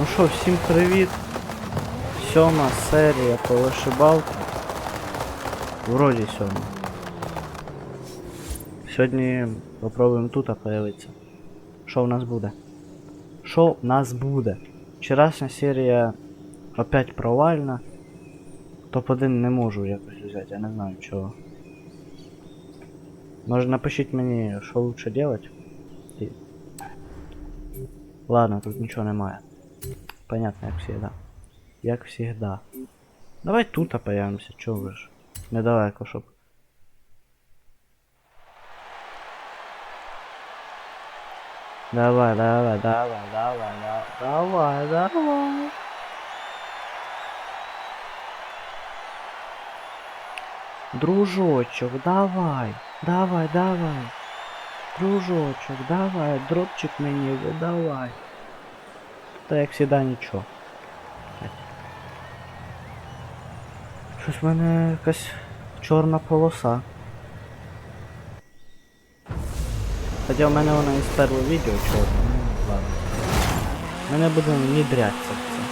Ну що, всім привіт. Сьома серія по вишибалку. Вроді сьома. Сьогодні попробуємо тут появитися. Що в нас буде? Що в нас буде? Вчорашня серія опять провальна. Топ-1 не можу якось взяти, я не знаю чого. Може напишіть мені, що лучше делать? Ладно, тут нічого немає. Понятно, як всегда. Як всегда. Давай тут появимося, чого ви ж. Недалеко, щоб. Давай, давай, давай, давай, давай, давай, давай. Дружочок, давай, давай, давай. Дружочок, давай, дропчик мені видавай. Та як завжди нічого. Щось в мене якась чорна полоса. Хоча в мене вона із першого відео чорна, ну ладно. Ми не будемо внідрятися в це.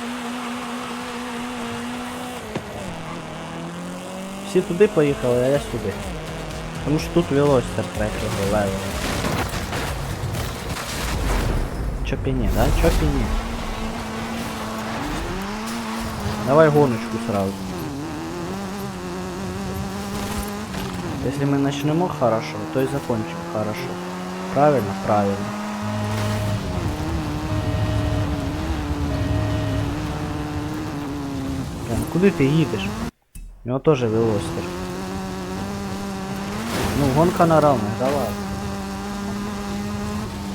Всі туди поїхали, а я сюди. Тому що тут велостер третього левела. Чопіні, да? Чопіні. Давай гоночку сразу. Если мы начнем хорошо, то и закончим хорошо. Правильно? Правильно. Блин, куди ти їдеш? У нього теж велостер. Ну, гонка на равных, давай.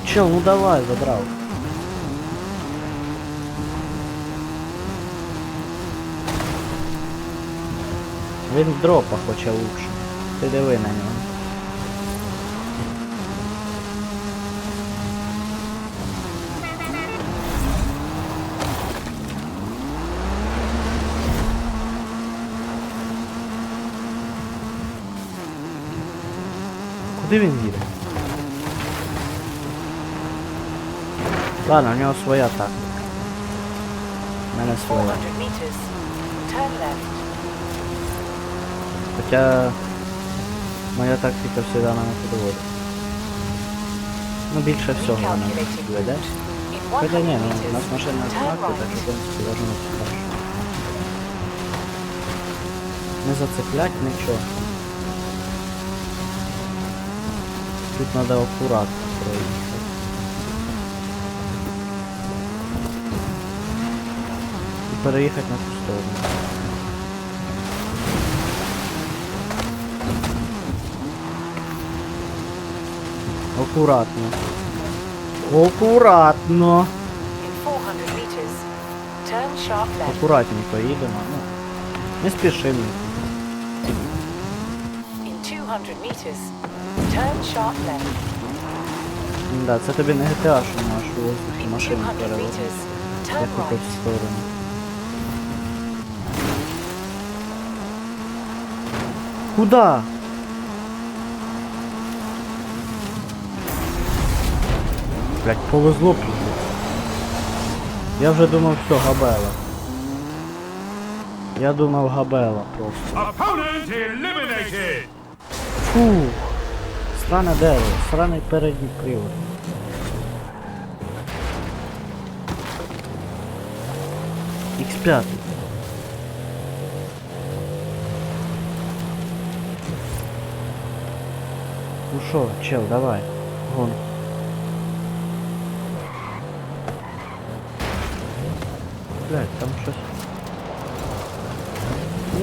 Чел, ну давай, забрал. Він дропа хоче лучше. Ти диви на нього. Куди він їде? Ладно, у нього своя тактика. У мене своя. 400 meters. Turn left. Хоча моя тактика всегда мене підводить. Ну більше всього вона route. Хоча ні, ну, у нас машина Turn так що принципі должно бути хорошо. Не зацеплять нічого. Тут треба акуратно проїхати. Переїхати на ту сторону. Акуратно. Акуратно. In 400 meters. Turn sharp left. Акуратненько їдемо. Ну, не спішимо. In 200 meters. Turn sharp left. Да, це тобі не GTA, що можеш у воздухі машину перевозити. Turn в сторону. Куда? Блять, повезло пиздец. Я вже думав, все, габела. Я думав габела просто. Фух. Сране дерево, сраний передній привод. X5. Ну шо, чел, давай. Гон. Блять, там щось.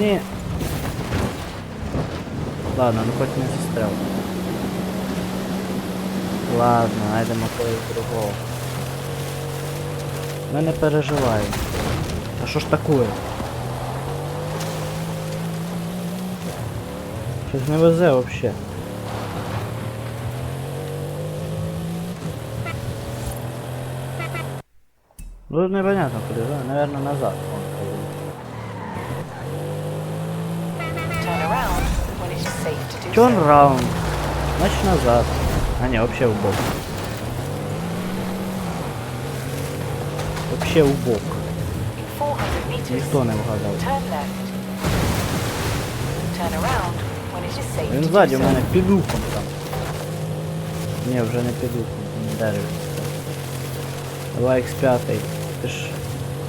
Ні. Ладно, ну хоть не застрял. Ладно, найдемо когось другого. Ми не переживаємо. А що ж такое? Щось не везе вообще. Ну непонятно куди, да? Наверное назад. Вон, коли. Turn around when it is safe to do Turn round. Значит назад. А не, вообще в бок. Вообще у бок. In 400 meters, Ніхто не вгадав. Він ззаді у мене під ухом там. Ні, вже не під ухом, на дереві. Давай X5. Ти ж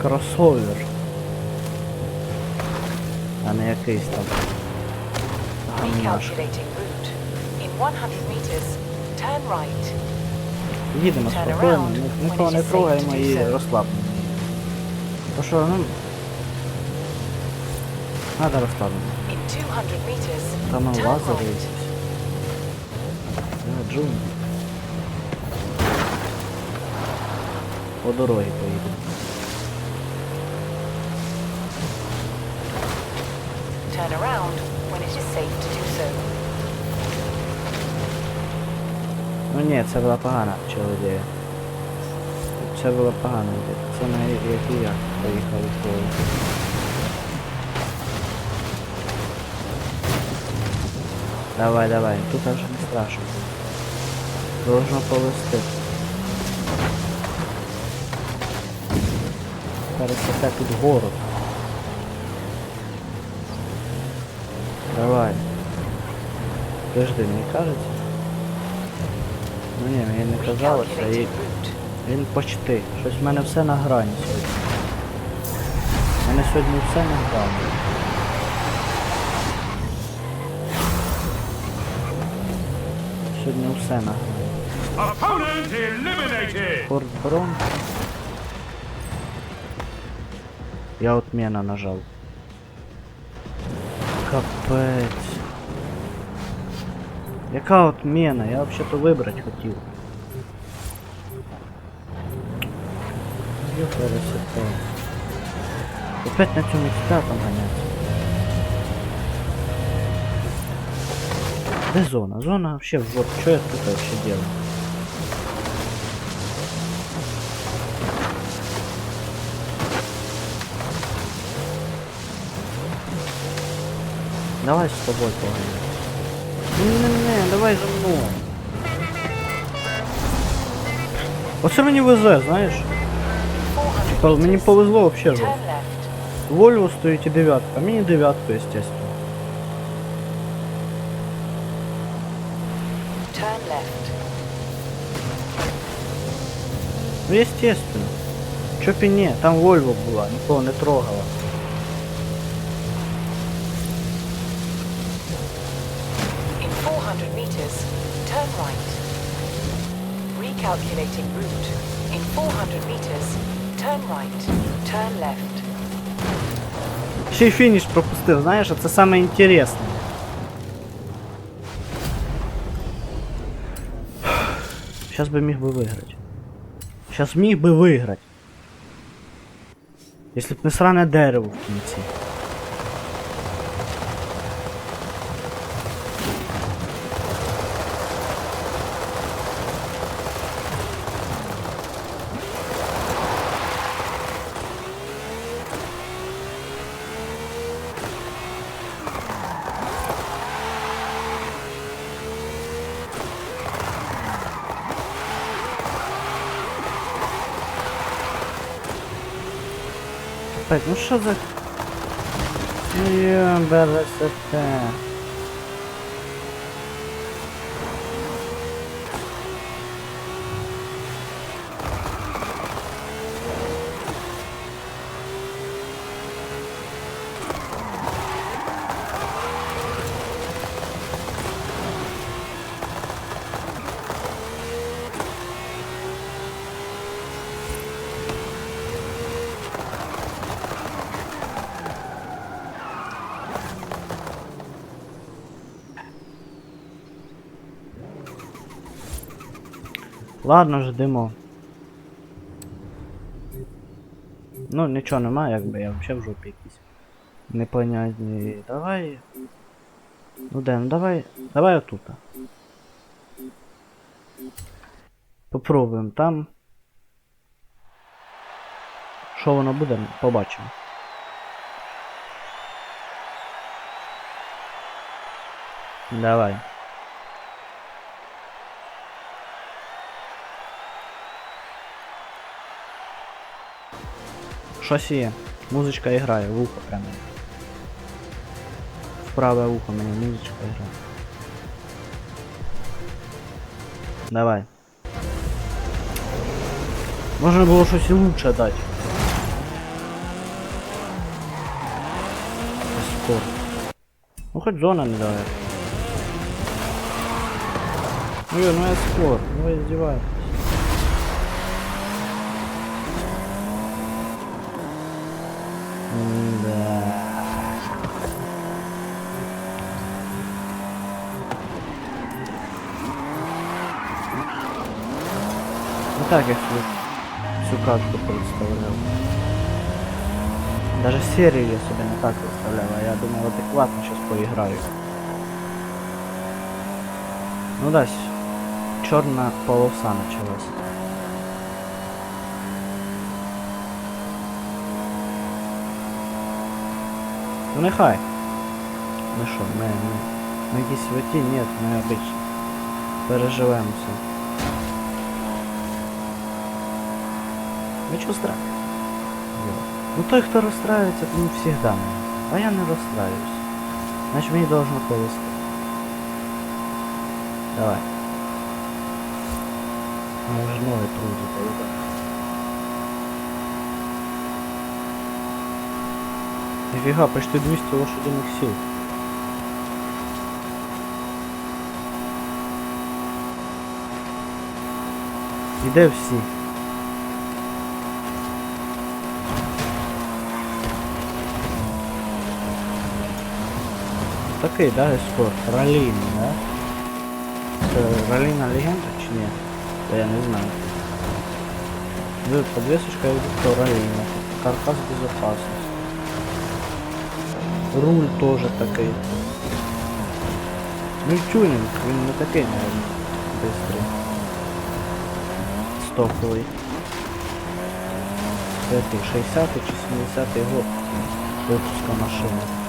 кросовер. А не якийсь там. Recalculating route. In 100 meters, turn right. Їдемо спокійно, ні- нікого не трогаємо і so. розслаблено. Що, ну. Надо розслаблено. In 200 meters, Там turn лазери right. якісь. А. По дорозі поїдемо. Turn around is safe to do so. Ну ні, це була погана ідея. Це була погана ідея. Це не як і я поїхав у поле. Давай, давай, тут аж не страшно. Должно повести. Пересете тут город. Давай. Подожди, мені кажеться. Ну ні, мені не казалося і він почти. Щось в мене все на грані сьогодні. У мене сьогодні все на грані. Сьогодні все на грані. Форт Брон. Я отмена нажал. Капець. Яка отмена? Я вообще-то вибрати хотів. Ёпересете. Опять на цьому пятом ганяться. Де зона? Зона вообще в жопу. Что я тут вообще делаю? Давай с тобой поговорим. Не-не-не, давай за мною. Оце мені везе, знаєш? 400 Типа, мені повезло вообще же. Вольво стоїть і дев'ятка, а мені дев'ятка, естественно. Ну, естественно. Чо б і там Вольво була, нікого не трогала. Recalculating route. In 400 meters, turn right. Turn left. Ще й фініш пропустив, знаєш, а це саме інтересне. Сейчас би міг би виграти. Сейчас міг би виграти. Якщо б не сране дерево в кінці. Опять, ну що за... Йобересете. Ладно, ждемо. Ну, нічого немає, якби я взагалі в жопі якийсь. Непонятні. Давай. Ну де, ну давай. Давай отут. Попробуємо там. Що воно буде, побачимо. Давай. Щось є. Музичка грає, в ухо прямо. В праве ухо мені музичка грає. Давай. Можна було щось і лучше дати. Спорт. Ну хоть зона не давай. Ну, Ё, ну я спор, ну вы издеваетесь. Так я всю, карту представлял. Даже серию я себе не так представлял, а я думал адекватно сейчас поиграю. Ну да, черная полоса началась. Ну нехай. Ну що, ми, ми, ми якісь святі? Ні, ми обичні. Переживемо все. Ну чого страх? Ну той, хто розстраюється, тому всегда мене. А я не розстраюсь. Значить мені должно повести. Давай. Може ноги трудить, а я Нифига, почти 200 лошадиных сил. І де всі? Такий, да, ескорт? Ралійний, да? Це ралійна легенда чи ні? Та я не знаю. Ну, подвесочка вижу, ралійна. Каркас безопасности. Руль тоже такий. Ну тюнинг, він не такий, наверное, быстрый. Стоковий. Це який, 60 чи 70 год випуска машини.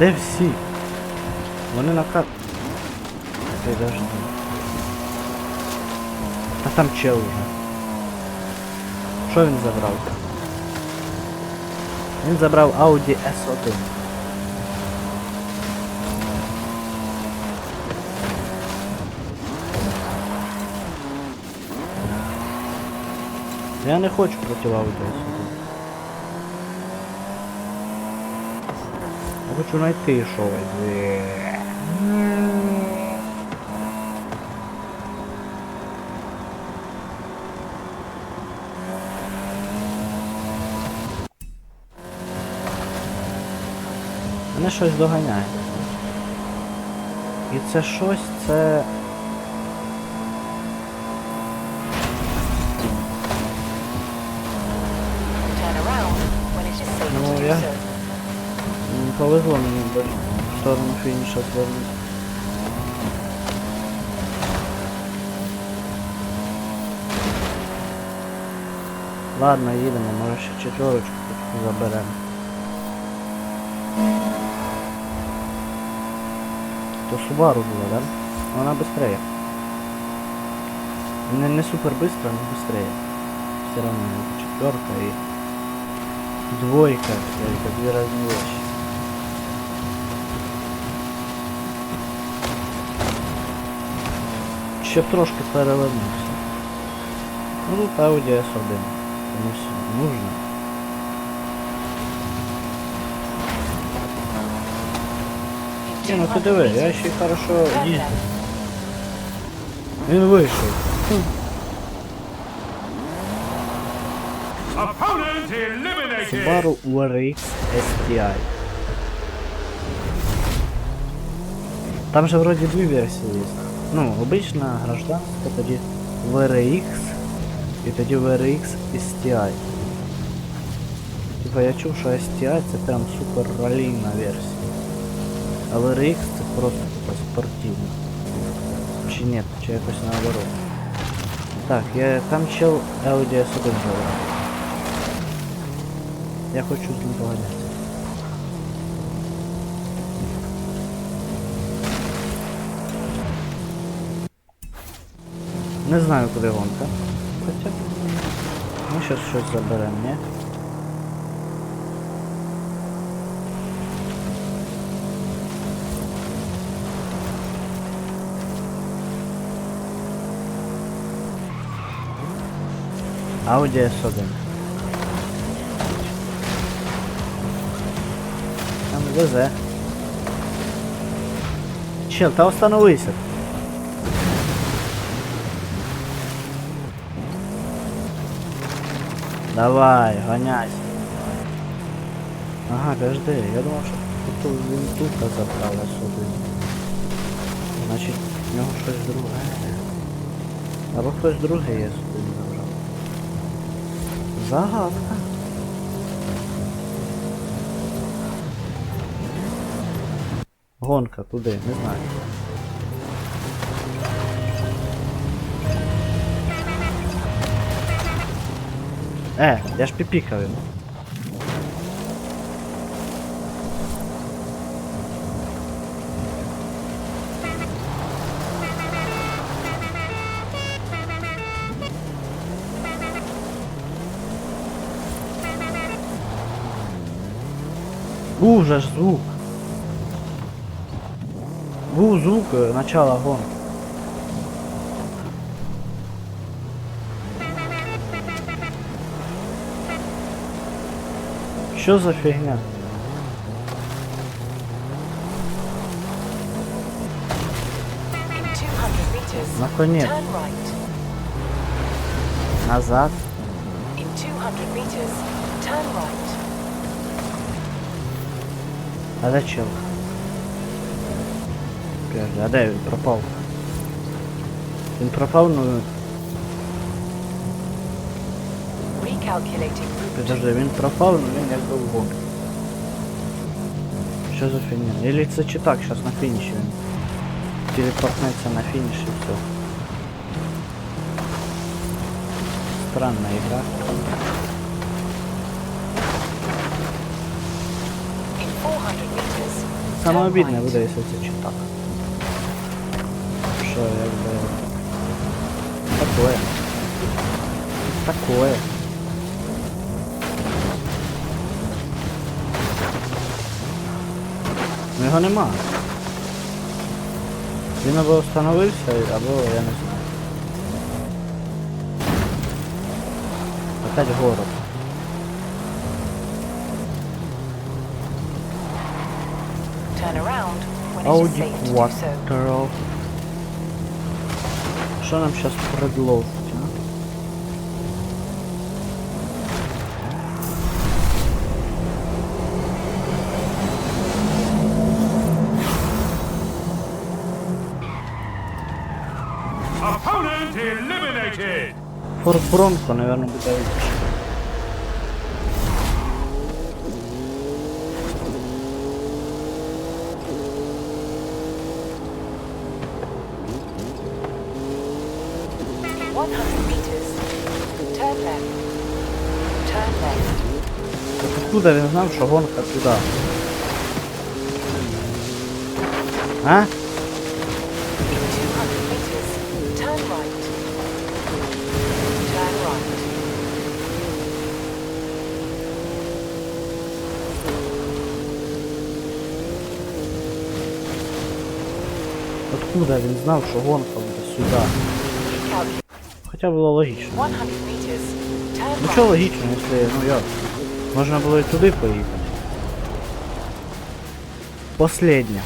Де всі? Вони на кар... Ти даже не. А там чел уже. Що він забрав? Він забрав Audi S1. Я не хочу проти Audi S1. Хочу знайти щось. Мене щось доганяє. І це щось, це. Turn around when it is safe Ну, to do я- so. м, Повезло мені бо в сторону фініша звернути. Ладно, їдемо, може ще четверочку тут заберемо. То Subaru була, да? Вона быстрее. Не, не супер быстро, но быстрее. Все равно это четверка и двойка, это две разные Вещи. Ще б трошки перевернувся. Ну тут Audi S1. Комусь нужно. In Ні, ну 200 ти диви, я meters, ще й хорошо turn їздив. left. Він вийшов. Opponent eliminated. Subaru WRX STI. Там же вроде две версии есть. Ну, обычно гражданська, тоді VRX і тоді VRX STI. Типа я чув, що STI це прям супер ралійна версія. А VRX це просто типа спортивна. Чи ні, чи якось наоборот. Так, я там чел Audi S1 забрав. Я хочу з ним поганятися. Не знаю, куди гонка. Хоча. Ми щас щось заберемо, ні? Audi S1. Там везе. Чел, та остановися. Давай, гоняйся. Ага, подожди, я думав, що тут він тут забрала сюди. Значить, в нього щось друге. Або хтось другий є сюди забрав. Загадка. Гонка туди, не знаю. Е, я ж піпікав йому. Був же ж звук. Був звук е, начала гонки. Що за фігня? In 200 Наконец. Назад. In 200 meters, turn right. А де чел? А де він пропав? Він пропав, ну. Recalculating route. Подожди, він пропав, ну він якби в гонку. Що за фігня? Или це чи так, зараз на фініші він. Телепортнеться на фініш і все. Странна ігра. In 400 meters, Саме обідне буде, якщо це чи так. Що, якби... Такое. Такое. Ну його нема. Він або встановився, або я не знаю. Опять город. Turn around when it is Audi eliminated. Форд Бронко, наверное, буде лучше. In 100 meters, turn left. Turn left. Так откуда він знав, що гонка туди? А? Откуда він знав, що гонка буде сюди? Хоча було логічно. 100 meters, turn Ну що логічно, якщо, ну як? Можна було і туди поїхати. Последня.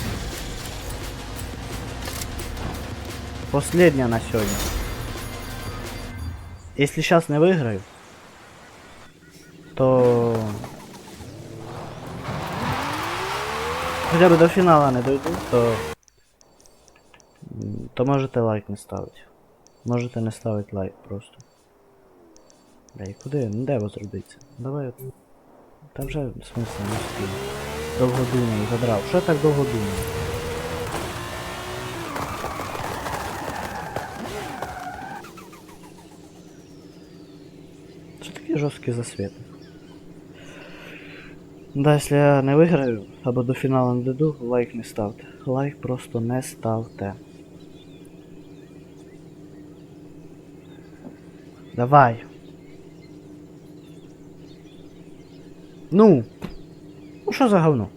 Последня на сьогодні. Якщо зараз не виграю, то... Хоча б до фінала не дойду, то... То можете лайк не ставити. Можете не ставити лайк просто. Ей, куди? Ну де возродиться? Давай. Та вже смисла не спів. Довго думаю, задрав. Що я так довго думаю? Що такі жорсткі засвіти? Да, якщо я не виграю або до фіналу не дойду, лайк не ставте. Лайк просто не ставте. Давай. Ну. Ну що за говно?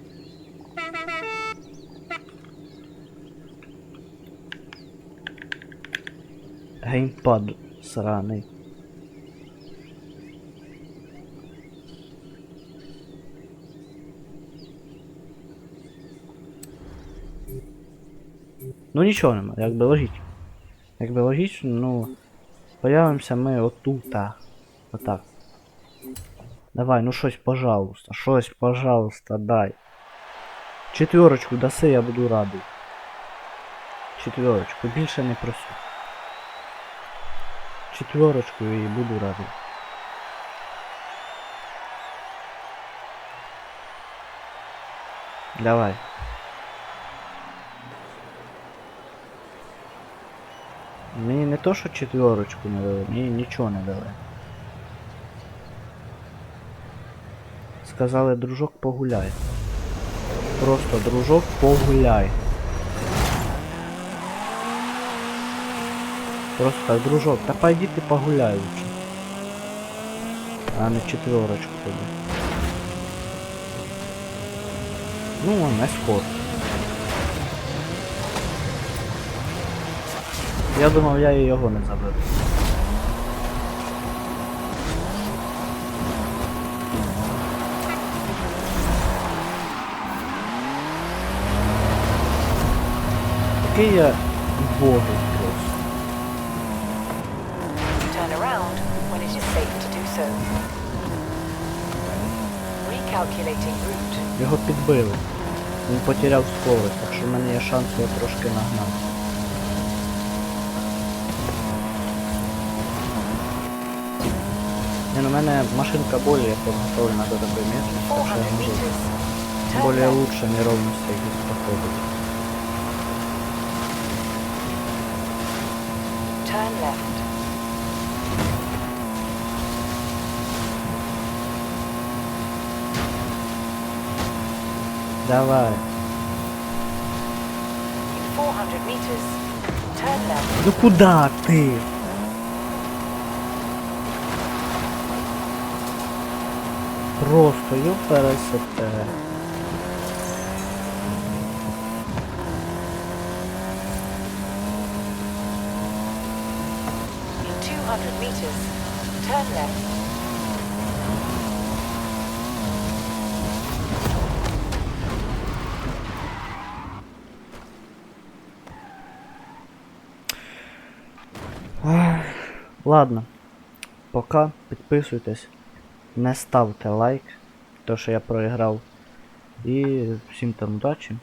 Геймпад сраний. Ну нічого нема, якби логічно. Якби логічно, ну. Появимося ми отута. Отак. Давай, ну щось, пожалуйста. Щось, пожалуйста, дай. Четверочку даси, я буду радий. Четверочку, більше не прошу. Четверочку і буду радий. Давай. Мені не то, що четверочку не дали, мені нічого не дали. Сказали, дружок, погуляй. Просто дружок, погуляй. Просто так, дружок, та пойди ти погуляй лучше. А не четверочку тобі. Ну, он ескорт. Я думав, я і його не заберу. Такий я богий просто. Turn around when it is safe to do so. Recalculating route. Його підбили. Він потеряв скорость, так що в мене є шанс його трошки нагнати. Ні, ну в мене машинка более підготовлена до такої місця, так 400 що я можу meters. Turn более left. лучше неровності якісь проходити. Turn left. Давай. In 400 meters. Turn left. Ну куда ти? Просто ёпересете. In 200 meters. Turn Ладно. Пока. Підписуйтесь. Не ставте лайк. То що я проіграв. І всім там удачі.